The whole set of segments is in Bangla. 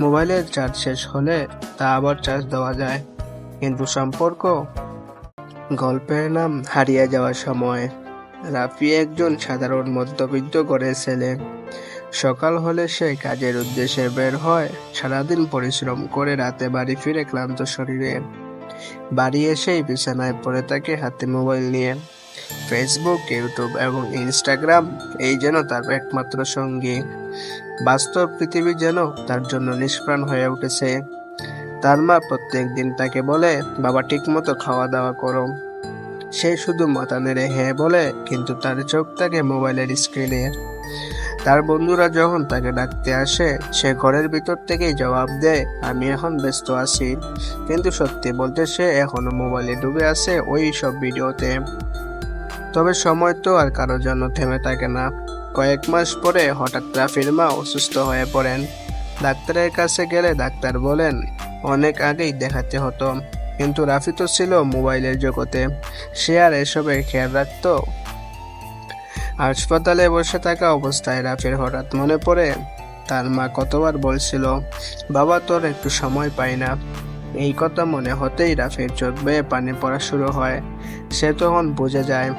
মোবাইলের চার্জ শেষ হলে তা আবার চার্জ দেওয়া যায়। কিন্তু সম্পর্ক? গল্পের নাম হারিয়ে যাওয়ার সময়। রাফি একজন সাধারণ মধ্যবিত্ত ঘরের ছেলে। সকাল হলে সে কাজের উদ্দেশ্যে বের হয়, সারাদিন পরিশ্রম করে রাতে বাড়ি ফিরে ক্লান্ত শরীরে। বাড়ি এসেই বিছানায় পড়ে থাকে হাতে মোবাইল নিয়ে। ফেসবুক ইউটিউব এবং ইনস্টাগ্রাম এই যেন তার একমাত্র সঙ্গী। বাস্তব পৃথিবী যেন তার জন্য নিষ্প্রাণ হয়ে উঠেছে। তার মা প্রত্যেক দিন তাকে বলে, বাবা, ঠিকমতো খাওয়া দাওয়া করো। সে শুধু মাথা নেড়ে হ্যাঁ বলে, কিন্তু তার চোখ থাকে মোবাইলের স্ক্রিনে। তার বন্ধুরা যখন তাকে ডাকতে আসে, সে ঘরের ভিতর থেকেই জবাব দেয়, আমি এখন ব্যস্ত আছি। কিন্তু সত্যি বলতে সে এখনও মোবাইলে ডুবে আছে ওই সব ভিডিওতে। তবে সময় তো আর কারোর জন্য থেমে থাকে না। কয়েক মাস পরে হঠাৎ রাফির মা অসুস্থ হয়ে পড়েন। ডাক্তারের কাছে গেলে ডাক্তার বলেন, অনেক আগেই দেখাতে হতো। কিন্তু রাফি তো ছিল মোবাইলের জগতে। সে আর এসবের খেয়াল রাখতো। হাসপাতালে বসে থাকা অবস্থায় রাফির হঠাৎ মনে পড়ে, তার মা কতবার বলছিল, বাবা, তোর একটু সময় পাই না। এই কথা মনে হতেই রাফির চোখ বেয়ে পানি পড়া শুরু হয়। সে তখন বুঝে যায়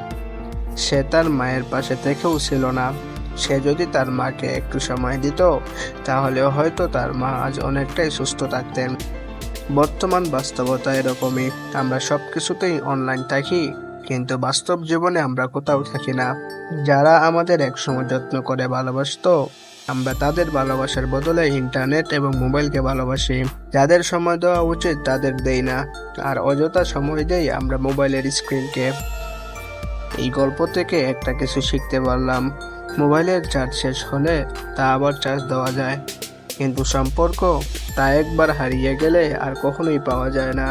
সে তার মায়ের পাশে থেকেও ছিল না। সে যদি তার মাকে একটু সময় দিত, তাহলে হয়তো তার মা আজ অনেকটাই সুস্থ থাকতেন। বর্তমান বাস্তবতা এরকমই। আমরা সব কিছুতেই অনলাইন থাকি, কিন্তু বাস্তব জীবনে আমরা কোথাও থাকি না। যারা আমাদের একসময় যত্ন করে ভালোবাসতো, আমরা তাদের ভালোবাসার বদলে ইন্টারনেট এবং মোবাইলকে ভালোবাসি। যাদের সময় দেওয়া উচিত, তাদের দেই না। আর অযথা সময় দেই আমরা মোবাইলের স্ক্রিনকে এই গল্প থেকে একটা কিছু শিখতে পারলাম। মোবাইলের চার্জ শেষ হলে তা আবার চার্জ দেওয়া যায়। কিন্তু সম্পর্ক তা একবার হারিয়ে গেলে আর কখনোই পাওয়া যায় না।